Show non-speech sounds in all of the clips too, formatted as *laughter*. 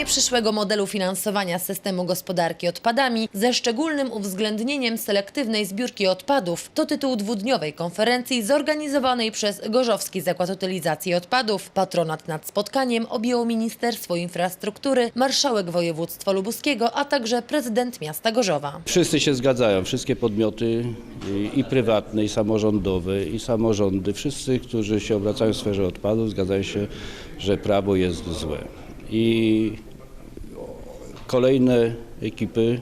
Kreowanie przyszłego modelu finansowania systemu gospodarki odpadami ze szczególnym uwzględnieniem selektywnej zbiórki odpadów to tytuł dwudniowej konferencji zorganizowanej przez Gorzowski Zakład Utylizacji Odpadów. Patronat nad spotkaniem objęło Ministerstwo Infrastruktury, Marszałek Województwa Lubuskiego, a także prezydent miasta Gorzowa. Wszyscy się zgadzają, wszystkie podmioty i prywatne, i samorządowe, i samorządy, wszyscy, którzy się obracają w sferze odpadów, zgadzają się, że prawo jest złe. I kolejne ekipy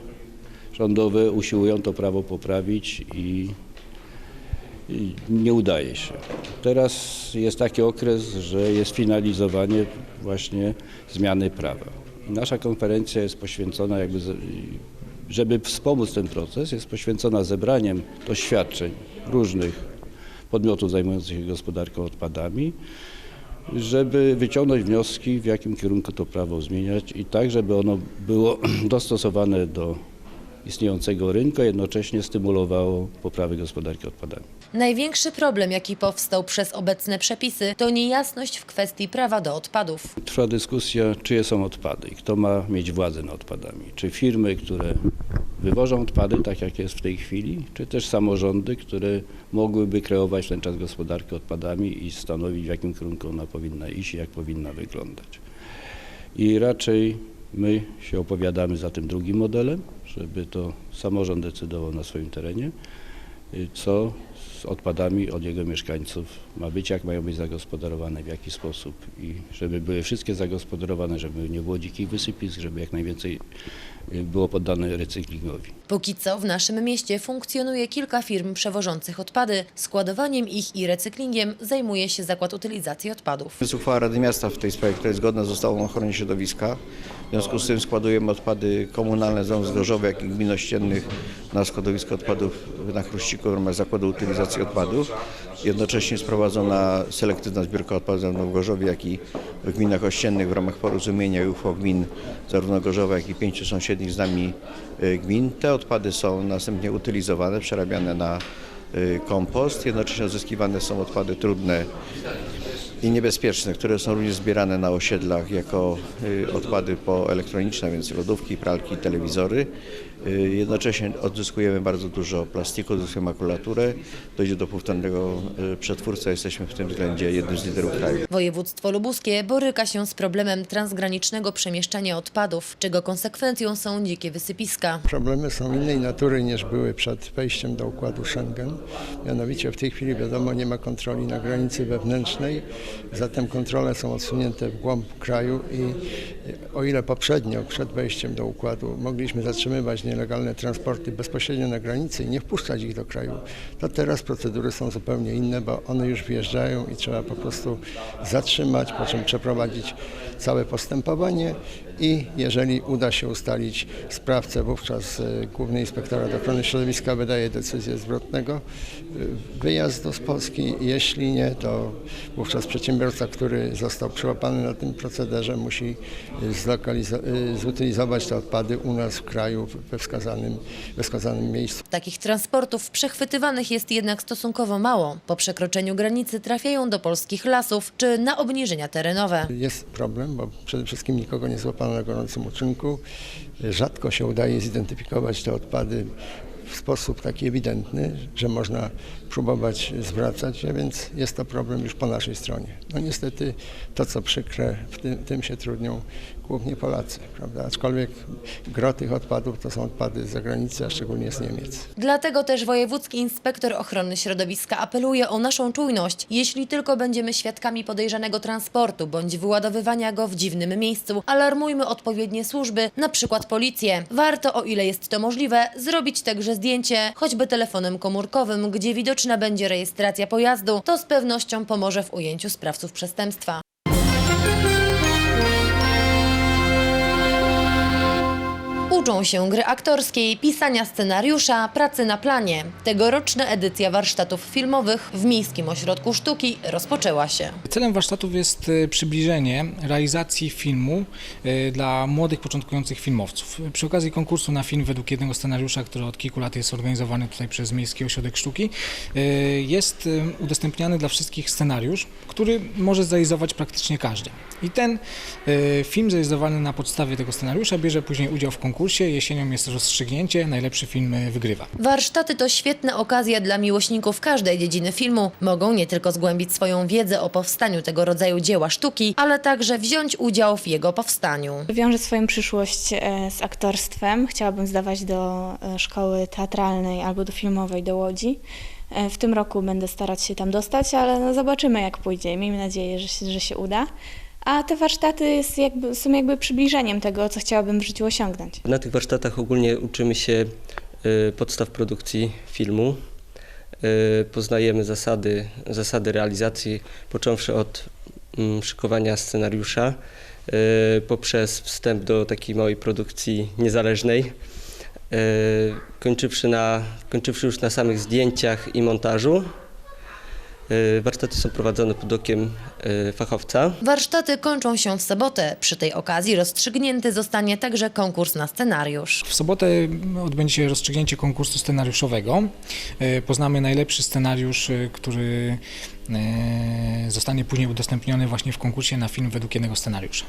rządowe usiłują to prawo poprawić i, nie udaje się. Teraz jest taki okres, że jest finalizowanie właśnie zmiany prawa. Nasza konferencja jest poświęcona jakby, żeby wspomóc ten proces, jest poświęcona zebraniem doświadczeń różnych podmiotów zajmujących się gospodarką odpadami, żeby wyciągnąć wnioski, w jakim kierunku to prawo zmieniać i tak, żeby ono było *clears throat* dostosowane do istniejącego rynku, a jednocześnie stymulowało poprawę gospodarki odpadami. Największy problem, jaki powstał przez obecne przepisy, to niejasność w kwestii prawa do odpadów. Trwa dyskusja, czyje są odpady i kto ma mieć władzę nad odpadami. Czy firmy, które wywożą odpady, tak jak jest w tej chwili, czy też samorządy, które mogłyby kreować ten czas gospodarkę odpadami i stanowić, w jakim kierunku ona powinna iść i jak powinna wyglądać. I raczej my się opowiadamy za tym drugim modelem, żeby to samorząd decydował na swoim terenie, y, co z odpadami od jego mieszkańców ma być, jak mają być zagospodarowane, w jaki sposób i żeby były wszystkie zagospodarowane, żeby nie było dzikich wysypisk, żeby jak najwięcej było poddane recyklingowi. Póki co w naszym mieście funkcjonuje kilka firm przewożących odpady. Składowaniem ich i recyklingiem zajmuje się Zakład Utylizacji Odpadów. Jest uchwała Rady Miasta w tej sprawie, która jest zgodna z ustawą o ochronie środowiska. W związku z tym składujemy odpady komunalne zarówno z Gorzowa, jak i gmin ościennych na składowisko odpadów na Chruściku w ramach Zakładu Utylizacji Odpadów. Jednocześnie jest prowadzona selektywna zbiórka odpadów zarówno w Gorzowie, jak i w gminach ościennych w ramach porozumienia uchwał gmin zarówno Gorzowa, jak i pięciu sąsiednich z nami y, gmin. Te odpady są następnie utylizowane, przerabiane na y, kompost. Jednocześnie odzyskiwane są odpady trudne i niebezpieczne, które są również zbierane na osiedlach jako y, odpady poelektroniczne, więc lodówki, pralki, telewizory. Y, Jednocześnie odzyskujemy bardzo dużo plastiku, odzyskujemy makulaturę. Dojdzie do powtórnego y, przetwórstwa. Jesteśmy w tym względzie jednym z liderów kraju. Województwo lubuskie boryka się z problemem transgranicznego przemieszczania odpadów, czego konsekwencją są dzikie wysypiska. Problemy są innej natury niż były przed wejściem do układu Schengen. Mianowicie w tej chwili wiadomo nie ma kontroli na granicy wewnętrznej, zatem kontrole są odsunięte w głąb kraju i o ile poprzednio przed wejściem do układu mogliśmy zatrzymywać nielegalne transporty bezpośrednio na granicy i nie wpuszczać ich do kraju, to teraz procedury są zupełnie inne, bo one już wjeżdżają i trzeba po prostu zatrzymać, po czym przeprowadzić całe postępowanie i jeżeli uda się ustalić sprawcę, wówczas e, Główny Inspektorat Ochrony Środowiska wydaje decyzję zwrotnego e, wyjazdu z Polski. Jeśli nie, to wówczas przedsiębiorca, który został przyłapany na tym procederze musi e, zutylizować te odpady u nas w kraju we wskazanym, we wskazanym miejscu. Takich transportów przechwytywanych jest jednak stosunkowo mało. Po przekroczeniu granicy trafiają do polskich lasów czy na obniżenia terenowe. Jest problem, bo przede wszystkim nikogo nie złapano na gorącym uczynku. Rzadko się udaje zidentyfikować te odpady w sposób taki ewidentny, że można próbować zwracać je, więc jest to problem już po naszej stronie. No niestety to, co przykre, w tym, tym się trudnią głównie Polacy, prawda? Aczkolwiek gro tych odpadów to są odpady z zagranicy, a szczególnie z Niemiec. Dlatego też Wojewódzki Inspektor Ochrony Środowiska apeluje o naszą czujność. Jeśli tylko będziemy świadkami podejrzanego transportu bądź wyładowywania go w dziwnym miejscu, alarmujmy odpowiednie służby, na przykład policję. Warto, o ile jest to możliwe, zrobić także zdjęcie, choćby telefonem komórkowym, gdzie widoczna będzie rejestracja pojazdu. To z pewnością pomoże w ujęciu sprawców przestępstwa. Uczą się gry aktorskiej, pisania scenariusza, pracy na planie. Tegoroczna edycja warsztatów filmowych w Miejskim Ośrodku Sztuki rozpoczęła się. Celem warsztatów jest e, przybliżenie realizacji filmu e, dla młodych, początkujących filmowców. Przy okazji konkursu na film według jednego scenariusza, który od kilku lat jest organizowany tutaj przez Miejski Ośrodek Sztuki, e, jest udostępniany dla wszystkich scenariusz, który może zrealizować praktycznie każdy. I ten film zrealizowany na podstawie tego scenariusza bierze później udział w konkursie. Jesienią jest rozstrzygnięcie, najlepszy film e, wygrywa. Warsztaty to świetna okazja dla miłośników każdej dziedziny filmu. Mogą nie tylko zgłębić swoją wiedzę o powstaniu tego rodzaju dzieła sztuki, ale także wziąć udział w jego powstaniu. Wiążę swoją przyszłość e, z aktorstwem. Chciałabym zdawać do e, szkoły teatralnej albo do filmowej do Łodzi. W tym roku będę starać się tam dostać, ale no zobaczymy jak pójdzie. Miejmy nadzieję, że się, że się uda. A te warsztaty jakby, są jakby przybliżeniem tego, co chciałabym w życiu osiągnąć. Na tych warsztatach ogólnie uczymy się y, podstaw produkcji filmu. Y, Poznajemy zasady, zasady realizacji, począwszy od mm, szykowania scenariusza, y, poprzez wstęp do takiej małej produkcji niezależnej, kończywszy, na, kończywszy już na samych zdjęciach i montażu. Y, Warsztaty są prowadzone pod okiem y, fachowca. Warsztaty kończą się w sobotę. Przy tej okazji rozstrzygnięty zostanie także konkurs na scenariusz. W sobotę odbędzie się rozstrzygnięcie konkursu scenariuszowego. E, Poznamy najlepszy scenariusz, e, który e, zostanie później udostępniony właśnie w konkursie na film według jednego scenariusza.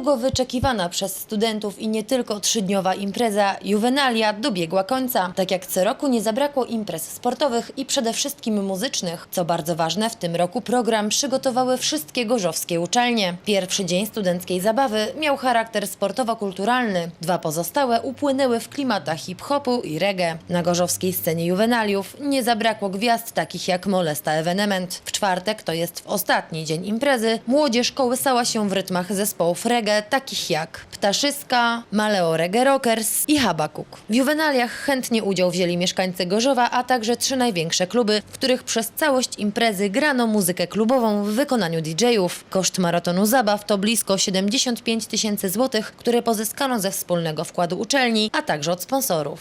Długo wyczekiwana przez studentów i nie tylko trzydniowa impreza Juvenalia dobiegła końca. Tak jak co roku nie zabrakło imprez sportowych i przede wszystkim muzycznych. Co bardzo ważne, w tym roku program przygotowały wszystkie gorzowskie uczelnie. Pierwszy dzień studenckiej zabawy miał charakter sportowo-kulturalny. Dwa pozostałe upłynęły w klimatach hip-hopu i reggae. Na gorzowskiej scenie Juvenaliów nie zabrakło gwiazd takich jak Molesta Evenement. W czwartek, to jest w ostatni dzień imprezy, młodzież kołysała się w rytmach zespołów reggae takich jak Ptaszyska, Maleo Reggae Rockers i Habakuk. W Juvenaliach chętnie udział wzięli mieszkańcy Gorzowa, a także trzy największe kluby, w których przez całość imprezy grano muzykę klubową w wykonaniu DJ-ów. Koszt maratonu zabaw to blisko 75 tysięcy złotych, które pozyskano ze wspólnego wkładu uczelni, a także od sponsorów.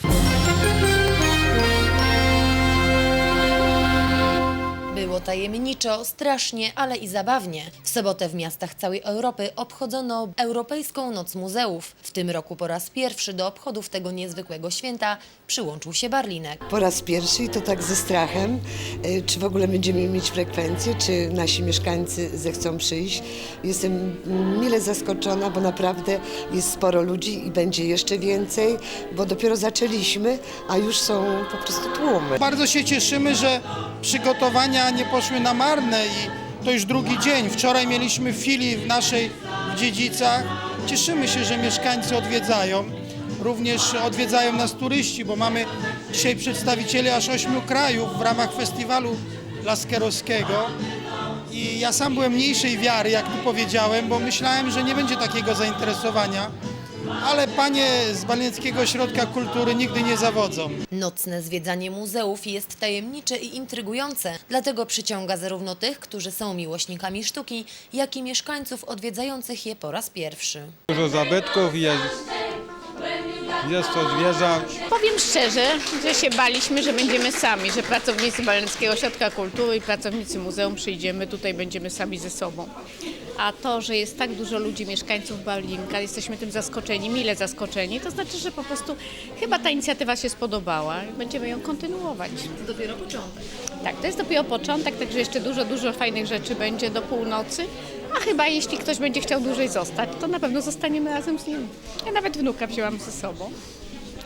Było tajemniczo, strasznie, ale i zabawnie. W sobotę w miastach całej Europy obchodzono Europejską Noc Muzeów. W tym roku po raz pierwszy do obchodów tego niezwykłego święta przyłączył się Barlinek. Po raz pierwszy i to tak ze strachem, y, czy w ogóle będziemy mieć frekwencję, czy nasi mieszkańcy zechcą przyjść. Jestem mile zaskoczona, bo naprawdę jest sporo ludzi i będzie jeszcze więcej, bo dopiero zaczęliśmy, a już są po prostu tłumy. Bardzo się cieszymy, że przygotowania nie poszły na marne i to już drugi dzień. Wczoraj mieliśmy fili w naszej w Dziedzicach. Cieszymy się, że mieszkańcy odwiedzają. Również odwiedzają nas turyści, bo mamy dzisiaj przedstawicieli aż ośmiu krajów w ramach festiwalu laskerowskiego. I ja sam byłem mniejszej wiary, jak tu powiedziałem, bo myślałem, że nie będzie takiego zainteresowania. Ale panie z Balieckiego Ośrodka Kultury nigdy nie zawodzą. Nocne zwiedzanie muzeów jest tajemnicze i intrygujące, dlatego przyciąga zarówno tych, którzy są miłośnikami sztuki, jak i mieszkańców odwiedzających je po raz pierwszy. Dużo zabytków jest, jest to zwierzę. Powiem szczerze, że się baliśmy, że będziemy sami, że pracownicy Baleńskiego Ośrodka Kultury i pracownicy muzeum przyjdziemy, tutaj będziemy sami ze sobą. A to, że jest tak dużo ludzi, mieszkańców Balinka, jesteśmy tym zaskoczeni, mile zaskoczeni, to znaczy, że po prostu chyba ta inicjatywa się spodobała i będziemy ją kontynuować. To dopiero początek. Tak, to jest dopiero początek, także jeszcze dużo, dużo fajnych rzeczy będzie do północy. A chyba jeśli ktoś będzie chciał dłużej zostać, to na pewno zostaniemy razem z nim. Ja nawet wnuka wzięłam ze sobą.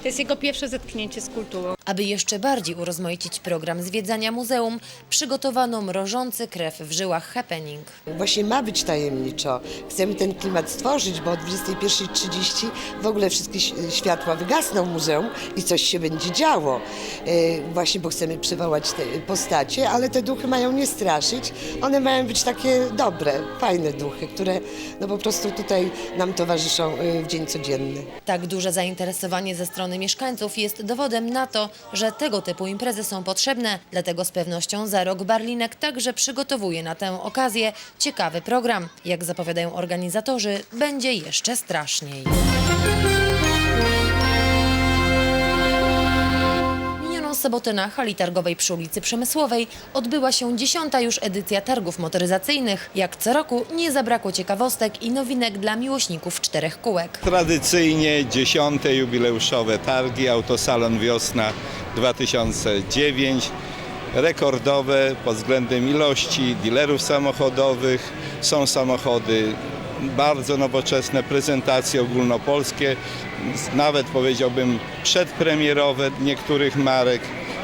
To jest jego pierwsze zetknięcie z kulturą. Aby jeszcze bardziej urozmaicić program zwiedzania muzeum, przygotowano mrożący krew w żyłach happening. Właśnie ma być tajemniczo. Chcemy ten klimat stworzyć, bo o 21.30 w ogóle wszystkie światła wygasną w muzeum i coś się będzie działo. E, Właśnie, bo chcemy przywołać te postacie, ale te duchy mają nie straszyć. One mają być takie dobre, fajne duchy, które no po prostu tutaj nam towarzyszą e, w dzień codzienny. Tak duże zainteresowanie ze strony mieszkańców jest dowodem na to, że tego typu imprezy są potrzebne, dlatego z pewnością za rok Barlinek także przygotowuje na tę okazję ciekawy program. Jak zapowiadają organizatorzy, będzie jeszcze straszniej. Sobotę na hali targowej przy ulicy Przemysłowej odbyła się dziesiąta już edycja targów motoryzacyjnych. Jak co roku nie zabrakło ciekawostek i nowinek dla miłośników czterech kółek. Tradycyjnie dziesiąte jubileuszowe targi Autosalon Wiosna 2009. Rekordowe pod względem ilości dealerów samochodowych. Są samochody bardzo nowoczesne, prezentacje ogólnopolskie, nawet powiedziałbym przedpremierowe niektórych marek.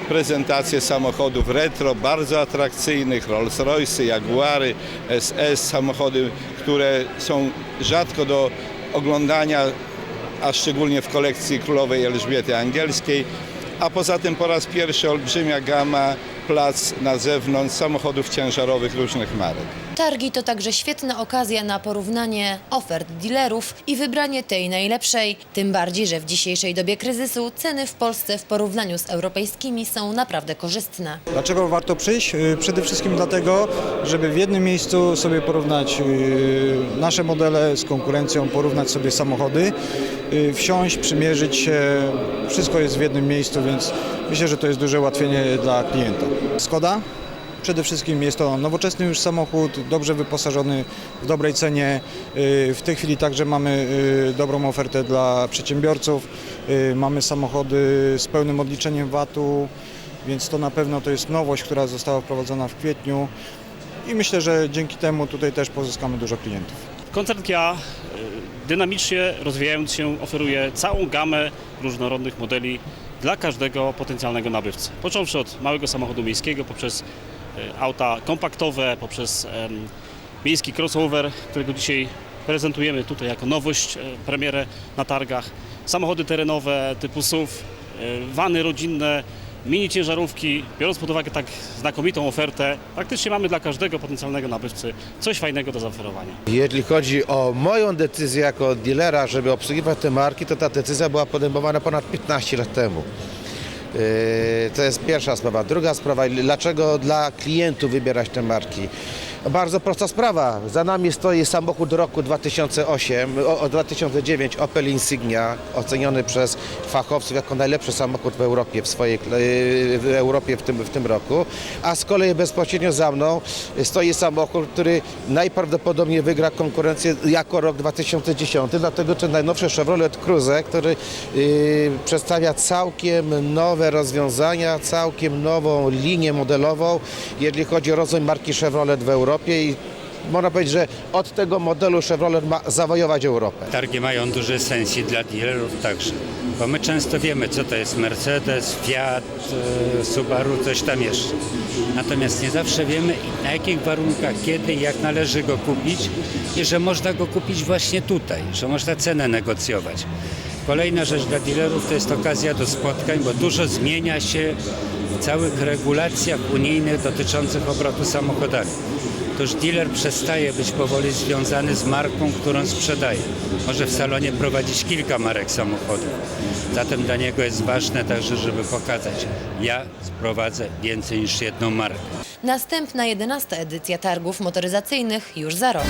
Prezentacje samochodów retro, bardzo atrakcyjnych, Rolls-Royce, Jaguary, SS, samochody, które są rzadko do oglądania a szczególnie w kolekcji królowej Elżbiety Angielskiej, a poza tym po raz pierwszy olbrzymia gama plac na zewnątrz samochodów ciężarowych różnych marek. Targi to także świetna okazja na porównanie ofert dealerów i wybranie tej najlepszej. Tym bardziej, że w dzisiejszej dobie kryzysu ceny w Polsce w porównaniu z europejskimi są naprawdę korzystne. Dlaczego warto przyjść? Y, Przede wszystkim dlatego, żeby w jednym miejscu sobie porównać y, nasze modele z konkurencją, porównać sobie samochody, y, wsiąść, przymierzyć się. Wszystko jest w jednym miejscu, więc myślę, że to jest duże ułatwienie dla klienta. Skoda? Przede wszystkim jest to nowoczesny już samochód, dobrze wyposażony, w dobrej cenie. Y, W tej chwili także mamy y, dobrą ofertę dla przedsiębiorców. Y, Mamy samochody z pełnym odliczeniem VAT-u, więc to na pewno to jest nowość, która została wprowadzona w kwietniu i myślę, że dzięki temu tutaj też pozyskamy dużo klientów. Koncern Kia dynamicznie rozwijając się oferuje całą gamę różnorodnych modeli dla każdego potencjalnego nabywcy. Począwszy od małego samochodu miejskiego poprzez auta kompaktowe, poprzez miejski crossover, którego dzisiaj prezentujemy tutaj jako nowość, e, premierę na targach. Samochody terenowe typu SUV, y, wany rodzinne, mini ciężarówki. Biorąc pod uwagę tak znakomitą ofertę, praktycznie mamy dla każdego potencjalnego nabywcy coś fajnego do zaoferowania. Jeśli chodzi o moją decyzję jako dealera, żeby obsługiwać te marki, to ta decyzja była podejmowana ponad 15 lat temu. Yy, To jest pierwsza sprawa. Druga sprawa, dlaczego dla klientów wybierać te marki? Bardzo prosta sprawa. Za nami stoi samochód roku 2008, o, o 2009 Opel Insignia, oceniony przez fachowców jako najlepszy samochód w Europie w swojej yy, w Europie w tym, w tym roku. A z kolei bezpośrednio za mną stoi samochód, który najprawdopodobniej wygra konkurencję jako rok 2010, dlatego że najnowszy Chevrolet Cruze, który yy, przedstawia całkiem nowe rozwiązania, całkiem nową linię modelową, jeżeli chodzi o rozwój marki Chevrolet w Europie i można powiedzieć, że od tego modelu Chevrolet ma zawojować Europę. Targi mają duży sens i dla dealerów także, bo my często wiemy, co to jest Mercedes, Fiat, e, Subaru, coś tam jeszcze. Natomiast nie zawsze wiemy, na jakich warunkach, kiedy i jak należy go kupić i że można go kupić właśnie tutaj, że można cenę negocjować. Kolejna rzecz dla dealerów to jest okazja do spotkań, bo dużo zmienia się w całych regulacjach unijnych dotyczących obrotu samochodami. Otóż dealer przestaje być powoli związany z marką, którą sprzedaje. Może w salonie prowadzić kilka marek samochodów. Zatem dla niego jest ważne także, żeby pokazać, ja prowadzę więcej niż jedną markę. Następna 11 edycja targów motoryzacyjnych już za rok.